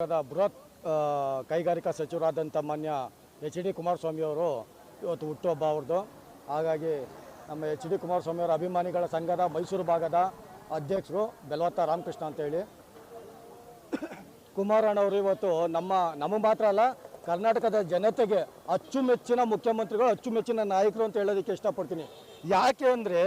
ಬೃಹತ್ ಕೈಗಾರಿಕಾ ಸಚಿವರಾದಂಥ ಮಾನ್ಯ ಎಚ್ ಡಿ ಕುಮಾರಸ್ವಾಮಿ ಅವರು ಇವತ್ತು ಹುಟ್ಟುಹಬ್ಬ ಅವ್ರದ್ದು. ಹಾಗಾಗಿ ನಮ್ಮ ಎಚ್ ಡಿ ಕುಮಾರಸ್ವಾಮಿ ಅವರ ಅಭಿಮಾನಿಗಳ ಸಂಘದ ಮೈಸೂರು ಭಾಗದ ಅಧ್ಯಕ್ಷರು ಬೆಲವತ್ತ ರಾಮಕೃಷ್ಣ ಅಂತೇಳಿ. ಕುಮಾರಣ್ಣವರು ಇವತ್ತು ನಮ್ಮ ನಮ್ಮ ಮಾತ್ರ ಅಲ್ಲ, ಕರ್ನಾಟಕದ ಜನತೆಗೆ ಅಚ್ಚುಮೆಚ್ಚಿನ ಮುಖ್ಯಮಂತ್ರಿಗಳು, ಅಚ್ಚುಮೆಚ್ಚಿನ ನಾಯಕರು ಅಂತ ಹೇಳೋದಕ್ಕೆ ಇಷ್ಟಪಡ್ತೀನಿ. ಯಾಕೆ ಅಂದರೆ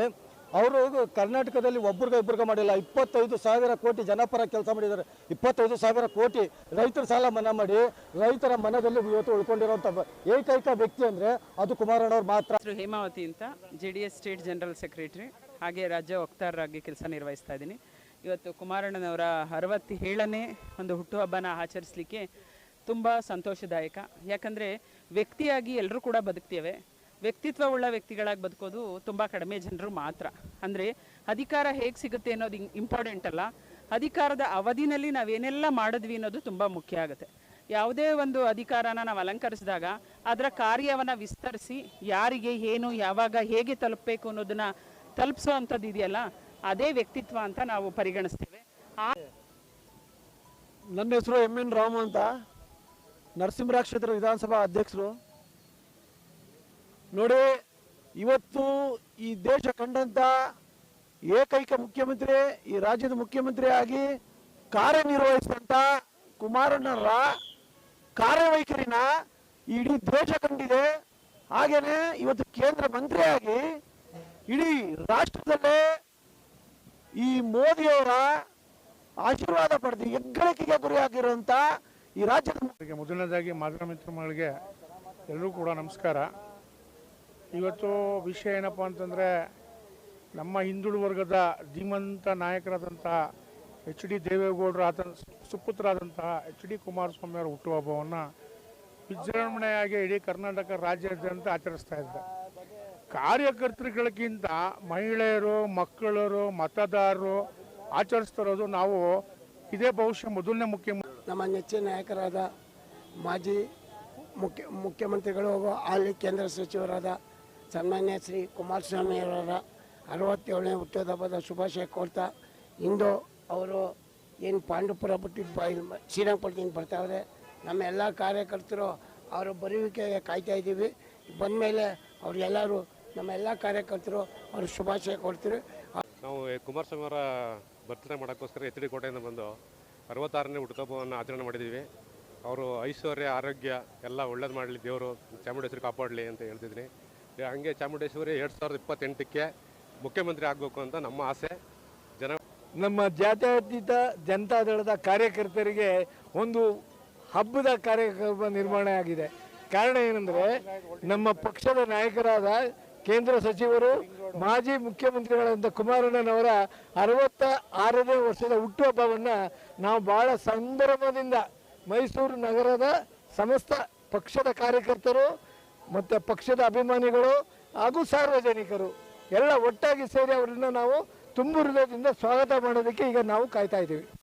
ಅವರು ಕರ್ನಾಟಕದಲ್ಲಿ ಒಬ್ರಿಗೆ ಇಬ್ಬರಿಗೆ ಮಾಡಿಲ್ಲ. ಇಪ್ಪತ್ತೈದು ಸಾವಿರ ಕೋಟಿ ಜನಪರ ಕೆಲಸ ಮಾಡಿದ್ದಾರೆ. ಇಪ್ಪತ್ತೈದು ಸಾವಿರ ಕೋಟಿ ರೈತರ ಸಾಲ ಮನ್ನಾ ಮಾಡಿ, ರೈತರ ಮನದಲ್ಲಿ ಇವತ್ತು ಉಳ್ಕೊಂಡಿರೋಂಥ ಏಕೈಕ ವ್ಯಕ್ತಿ ಅಂದರೆ ಅದು ಕುಮಾರಣ್ಣವ್ರು ಮಾತ್ರ. ಹೇಮಾವತಿ ಅಂತ J D S state general secretary ಹಾಗೆ ರಾಜ್ಯ ವಕ್ತಾರರಾಗಿ ಕೆಲಸ ನಿರ್ವಹಿಸ್ತಾ ಇದ್ದೀನಿ. ಇವತ್ತು ಕುಮಾರಣ್ಣನವರ ಅರವತ್ತೇಳನೇ ಒಂದು ಹುಟ್ಟುಹಬ್ಬನ ಆಚರಿಸಲಿಕ್ಕೆ ತುಂಬ ಸಂತೋಷದಾಯಕ. ಯಾಕಂದರೆ ವ್ಯಕ್ತಿಯಾಗಿ ಎಲ್ಲರೂ ಕೂಡ ಬದುಕ್ತೇವೆ. ವ್ಯಕ್ತಿತ್ವವುಳ್ಳ ವ್ಯಕ್ತಿಗಳಾಗಿ ಬದುಕೋದು ತುಂಬ ಕಡಿಮೆ ಜನರು ಮಾತ್ರ. ಅಂದರೆ ಅಧಿಕಾರ ಹೇಗೆ ಸಿಗುತ್ತೆ ಅನ್ನೋದು ಇಂಪಾರ್ಟೆಂಟ್ ಅಲ್ಲ. ಅಧಿಕಾರದ ಅವಧಿನಲ್ಲಿ ನಾವೇನೆಲ್ಲ ಮಾಡಿದ್ವಿ ಅನ್ನೋದು ತುಂಬ ಮುಖ್ಯ ಆಗುತ್ತೆ. ಯಾವುದೇ ಒಂದು ಅಧಿಕಾರನ ನಾವು ಅಲಂಕರಿಸಿದಾಗ ಅದರ ಕಾರ್ಯವನ್ನು ವಿಸ್ತರಿಸಿ ಯಾರಿಗೆ ಏನು, ಯಾವಾಗ ಹೇಗೆ ತಲುಪಬೇಕು ಅನ್ನೋದನ್ನ ತಲುಪಿಸೋ ಇದೆಯಲ್ಲ, ಅದೇ ವ್ಯಕ್ತಿತ್ವ ಅಂತ ನಾವು ಪರಿಗಣಿಸ್ತೇವೆ. ಆ ನನ್ನ ಹೆಸರು ಎಂ ಎನ್ ರಾಮ್ ಅಂತ. ನರಸಿಂಹರಾಜ ಕ್ಷೇತ್ರ ವಿಧಾನಸಭಾ ಅಧ್ಯಕ್ಷರು. ನೋಡಿ, ಇವತ್ತು ಈ ದೇಶ ಕಂಡಂತ ಏಕೈಕ ಮುಖ್ಯಮಂತ್ರಿ, ಈ ರಾಜ್ಯದ ಮುಖ್ಯಮಂತ್ರಿ ಆಗಿ ಕಾರ್ಯನಿರ್ವಹಿಸಿದಂತ ಕುಮಾರಣ್ಣರ ಕಾರ್ಯವೈಖರಿನ ಇಡೀ ದೇಶ ಕಂಡಿದೆ. ಹಾಗೇನೆ ಇವತ್ತು ಕೇಂದ್ರ ಮಂತ್ರಿಯಾಗಿ ಇಡೀ ರಾಷ್ಟ್ರದಲ್ಲೇ ಈ ಮೋದಿಯವರ ಆಶೀರ್ವಾದ ಪಡೆದು ಹೆಗ್ಗಳಿಕೆಗೆ ಗುರಿಯಾಗಿರುವಂತ ಈ ರಾಜ್ಯದ ಮೊದಲನೇದಾಗಿ ಮಾಧ್ಯಮ ಮಿತ್ರಗಳಿಗೆ ಎಲ್ಲರೂ ಕೂಡ ನಮಸ್ಕಾರ. ಇವತ್ತು ವಿಷಯ ಏನಪ್ಪ ಅಂತಂದರೆ, ನಮ್ಮ ಹಿಂದುಳು ವರ್ಗದ ಧೀಮಂತ ನಾಯಕರಾದಂಥ ಎಚ್ ಡಿ ದೇವೇಗೌಡರ ಆತ ಸುಪುತ್ರರಾದಂತಹ ಎಚ್ ಡಿ ಕುಮಾರಸ್ವಾಮಿ ಅವರ ಹುಟ್ಟುಹಬ್ಬವನ್ನು ವಿಜೃಂಭಣೆಯಾಗಿ ಇಡೀ ಕರ್ನಾಟಕ ರಾಜ್ಯಾದ್ಯಂತ ಆಚರಿಸ್ತಾ ಇದ್ದಾರೆ. ಕಾರ್ಯಕರ್ತರುಗಳಿಗಿಂತ ಮಹಿಳೆಯರು, ಮಕ್ಕಳರು, ಮತದಾರರು ಆಚರಿಸ್ತಿರೋದು ನಾವು ಇದೇ ಬಹುಶಃ ಮೊದಲನೇ ಮುಖ್ಯಮಂತ್ರಿ ನಮ್ಮ ನೆಚ್ಚಿನ ನಾಯಕರಾದ ಮಾಜಿ ಮುಖ್ಯ ಮುಖ್ಯಮಂತ್ರಿಗಳು ಹಾಗೂ ಹಾಲಿ ಕೇಂದ್ರ ಸಚಿವರಾದ ಸನ್ಮಾನ್ಯ ಶ್ರೀ ಕುಮಾರಸ್ವಾಮಿಯವರ ಅರವತ್ತೇಳನೇ ಹುಟ್ಟುಹಬ್ಬದ ಶುಭಾಶಯ ಕೋರ್ತಾ ಇಂದು ಅವರು ಏನು ಪಾಂಡುಪುರ ಬಿಟ್ಟು ಶ್ರೀರಂಗಪಟ್ಟಣದಿಂದ ಬರ್ತಾವ್ರೆ. ನಮ್ಮ ಎಲ್ಲ ಕಾರ್ಯಕರ್ತರು ಅವರ ಬರುವಿಕೆಗೆ ಕಾಯ್ತಾ ಇದ್ದೀವಿ. ಬಂದ ಮೇಲೆ ಅವ್ರಿಗೆಲ್ಲರೂ ನಮ್ಮ ಎಲ್ಲ ಕಾರ್ಯಕರ್ತರು ಅವ್ರ ಶುಭಾಶಯ ಕೊಡ್ತೀವಿ ನಾವು ಕುಮಾರಸ್ವಾಮಿ ಅವರ ಬರ್ತನೆ ಮಾಡೋಕ್ಕೋಸ್ಕರ ಎಚ್ ಡಿ ಕೋಟೆಯಿಂದ ಬಂದು ಅರವತ್ತಾರನೇ ಹುಟ್ಟುಹಬ್ಬವನ್ನು ಆಚರಣೆ ಮಾಡಿದ್ದೀವಿ. ಅವರು ಐಶ್ವರ್ಯ, ಆರೋಗ್ಯ ಎಲ್ಲ ಒಳ್ಳೇದು ಮಾಡಲಿ, ದೇವರು, ಚಾಮುಂಡೇಶ್ವರಿ ಕಾಪಾಡಲಿ ಅಂತ ಹೇಳ್ತಿದ್ದೀನಿ ಹಂಗೆ ಚಾಮುಂಡೇಶ್ವರಿ ಎರಡು ಸಾವಿರದ ಇಪ್ಪತ್ತೆಂಟಕ್ಕೆ ಮುಖ್ಯಮಂತ್ರಿ ಆಗಬೇಕು ಅಂತ ನಮ್ಮ ಆಸೆ. ಜನ ನಮ್ಮ ಜಾತ್ಯತೀತ ಜನತಾದಳದ ಕಾರ್ಯಕರ್ತರಿಗೆ ಒಂದು ಹಬ್ಬದ ಕಾರ್ಯಕ್ರಮ ನಿರ್ಮಾಣ ಆಗಿದೆ. ಕಾರಣ ಏನಂದ್ರೆ, ನಮ್ಮ ಪಕ್ಷದ ನಾಯಕರಾದ ಕೇಂದ್ರ ಸಚಿವರು, ಮಾಜಿ ಮುಖ್ಯಮಂತ್ರಿಗಳಾದಂಥ ಕುಮಾರಣ್ಣನವರ ಅರವತ್ತ ಆರನೇ ವರ್ಷದ ಹುಟ್ಟುಹಬ್ಬವನ್ನು ನಾವು ಬಹಳ ಸಂಭ್ರಮದಿಂದ ಮೈಸೂರು ನಗರದ ಸಮಸ್ತ ಪಕ್ಷದ ಕಾರ್ಯಕರ್ತರು ಮತ್ತು ಪಕ್ಷದ ಅಭಿಮಾನಿಗಳು ಹಾಗೂ ಸಾರ್ವಜನಿಕರು ಎಲ್ಲ ಒಟ್ಟಾಗಿ ಸೇರಿ ಅವರನ್ನ ನಾವು ತುಂಬು ಹೃದಯದಿಂದ ಸ್ವಾಗತ ಮಾಡೋದಕ್ಕೆ ಈಗ ನಾವು ಕಾಯ್ತಾ ಇದ್ದೀವಿ.